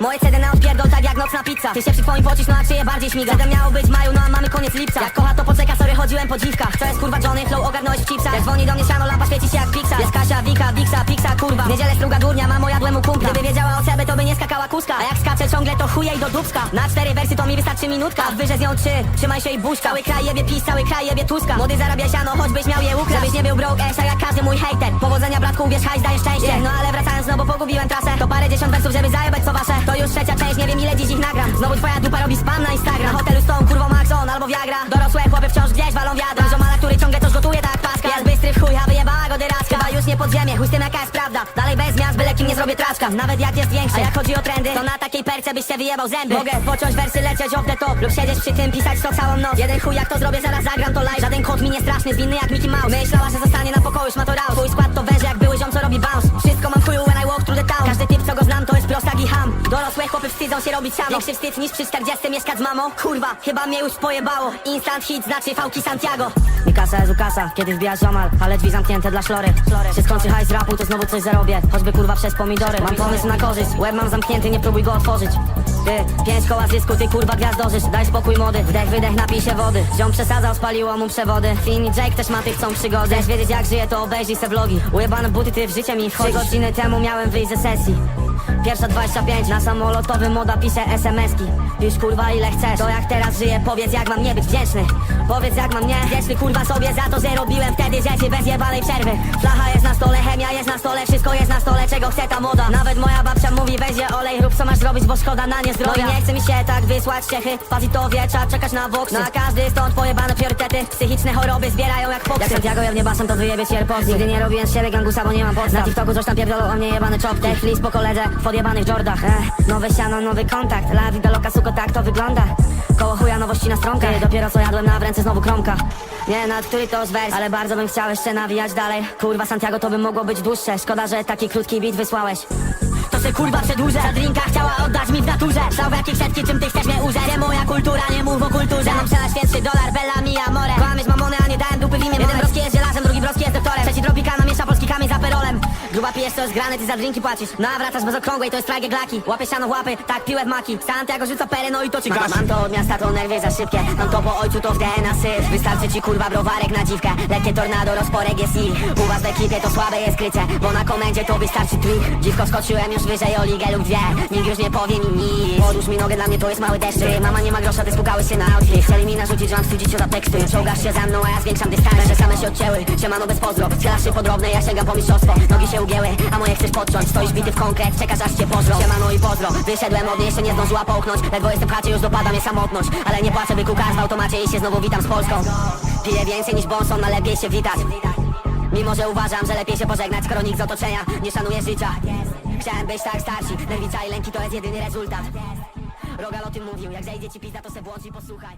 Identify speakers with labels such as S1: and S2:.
S1: Moje CD na odpierdol tak jak nocna pizza. Ty się przy twoim pocisz, no a czyje bardziej śmiga? CD miało być maju, no a mamy koniec lipca. Jak kocha to poczeka, sorry chodziłem po dziwkach. Co jest kurwa Johnny, flow ogarnąłeś w chipsach. Jak dzwoni do mnie siano, lampa świeci się jak Pixa Jest Kasia, Wika, Wiksa, Pixa, kurwa. W niedzielę struga durnia, mamo jadłem u kumpla. Gdyby wiedziała o sobie, to by nie skakała kuska. A jak skacze ciągle, to chuje i do dubska Na cztery wersy to mi wystarczy minutka. A wyże z nią trzy, trzymaj się i buźka. Cały kraj jebie pis, cały kraj jebie tuska. Młody zarabia siano, choćbyś miał je ukraść Żebyś nie był broke ass, jak każdy mój hater Powodzenia bratku, hajs szczęście. No ale wracając, no bo pogubiłem trasę. To parę dziesiąt wersów, żeby zajebać co wasze już trzecia część, nie wiem ile dziś ich nagram. Znowu twoja dupa robi spam na Instagram. Na hotelu z tą kurwą Maxon albo Viagra. Dorosłe chłopy wciąż gdzieś walą wiadra Żomala, który ciągle coś gotuje tak paska. Jest bystry w chuj, a wyjebała go dyraska Chyba już nie podziemie, chuj z tym jaka jest prawda. Dalej bez miast, byle kim nie zrobię traczka Nawet jak jest większy, a jak chodzi o trendy To na takiej perce byś się wyjebał zęby. Mogę pociąć wersy, lecieć off the top Lub siedzieć przy tym, pisać to całą noc. Jeden chuj, jak to zrobię, zaraz zagram to live. Żaden kot mi nie straszny, zwinny jak Mickey Mouse. Myślała, że zostanie na pokoju, już ma to Twój skład się robić siano Większy wstyd niż przy 40 mieszkać z mamą. Kurwa, chyba mnie już pojebało. Instant hit znaczy fałki Santiago. Mikasa jest ukasa, kiedy wbijasz ziomal Ale drzwi zamknięte dla szlory. Się skończy hajs rapu, to znowu coś zarobię. Choćby kurwa przez pomidory. Mam pomysł na korzyść, łeb mam zamknięty, nie próbuj go otworzyć. Ty, pięć koła zysku, ty kurwa gwiazdożysz. Daj spokój młody, wdech, wydech, napij się wody. Ziom przesadzał, spaliło mu przewody. Finn i Jake też ma tych chcą przygody. Chcesz wiedzieć jak żyje, to obejrzyj se vlogi. Ujebane buty, ty w życie mi wchodzisz Trzy godziny temu miałem wyjść ze sesji Pierwsza 25 na samolotowym moda pisze SMS-ki Pisz kurwa ile chcesz? To jak teraz żyję powiedz jak mam nie być wdzięczny. Powiedz jak mam nie Wdzięczny kurwa sobie za to, że robiłem wtedy rzeczy bez jebanej przerwy. Flacha jest na stole, chemia jest na stole Wszystko jest na stole, czego chce ta moda. Nawet moja babcia mówi weź je olej Rób co masz zrobić, bo szkoda na nie zdrowia. No i nie chce mi się tak wysłać Czechy. Fazi to wie, trzeba czekać na boksy. Na każdy stąd pojebane priorytety. Psychiczne choroby zbierają jak foksy Jak Santiago jebnie basem to wyjebie ci AirPodsy Nigdy nie robiłem z siebie gangusa, bo nie mam podstaw. Na TikToku coś tam pierdolą o mnie jebany Tech list po koledze w podjebanych Jordach eh, Nowe siano, nowy kontakt. La vida loca, suko, tak to wygląda. Koło chuja nowości na stronkę Dopiero co jadłem na w ręce znowu kromka. Nie nad który to wers Ale bardzo bym chciał jeszcze nawijać dalej. Kurwa Santiago to by mogło być dłuższe. Szkoda, że taki krótki beat wysłałeś. To se kurwa przedłużę. Za drinka chciała oddać mi w naturze. Szał w setki, czym ty chcesz mnie użyć Nie moja kultura, nie perolem Gruba pijesz, to jest grane, ty za drinki płacisz. No a wracasz bez okrągłej, to jest frajgie glaki. Łapie siano w łapy, tak piłę w maki. Santiago rzuca perę, no i to ci gasi Mam to od miasta, to nerwy za szybkie. Mam to po ojcu, to w DNA syf. Wystarczy ci kurwa browarek na dziwkę. Lekkie tornado, rozporek jest ich. U was w ekipie to słabe jest krycie Bo na komendzie to wystarczy trik. Dziwko skoczyłem już wyżej o ligę lub dwie. Nikt już nie powie mi nic. Podłóż mi nogę, dla mnie to jest mały deszcz. Ty, Mama nie ma grosza, ty spukałeś się na outfit. Chcieli mi narzucić, że mam wstydzić się za teksty. Czołgasz się za mną, a ja zwiększam dystans Że same się odcięły, siemano bez pozdro. Się podrobne, ja sięgam po mistrzostwo. Nogi się a moje chcesz podciąć. Stoisz bity w konkret, czekasz aż cię pożrą. Siemano i pozdro, wyszedłem od niej, jeszcze nie zdążyła połknąć. Ledwo jestem w chacie, już dopada mnie samotność. Ale nie płaczę, by kukać w automacie i się znowu witam z Polską. Piję więcej niż Bonson, a lepiej się witać. Mimo, że uważam, że lepiej się pożegnać, skoro nikt z otoczenia nie szanuje życia. Chciałem być tak starsi, nerwica i lęki to jest jedyny rezultat. Rogal o tym mówił, jak zejdzie ci pizda to se włącz i posłuchaj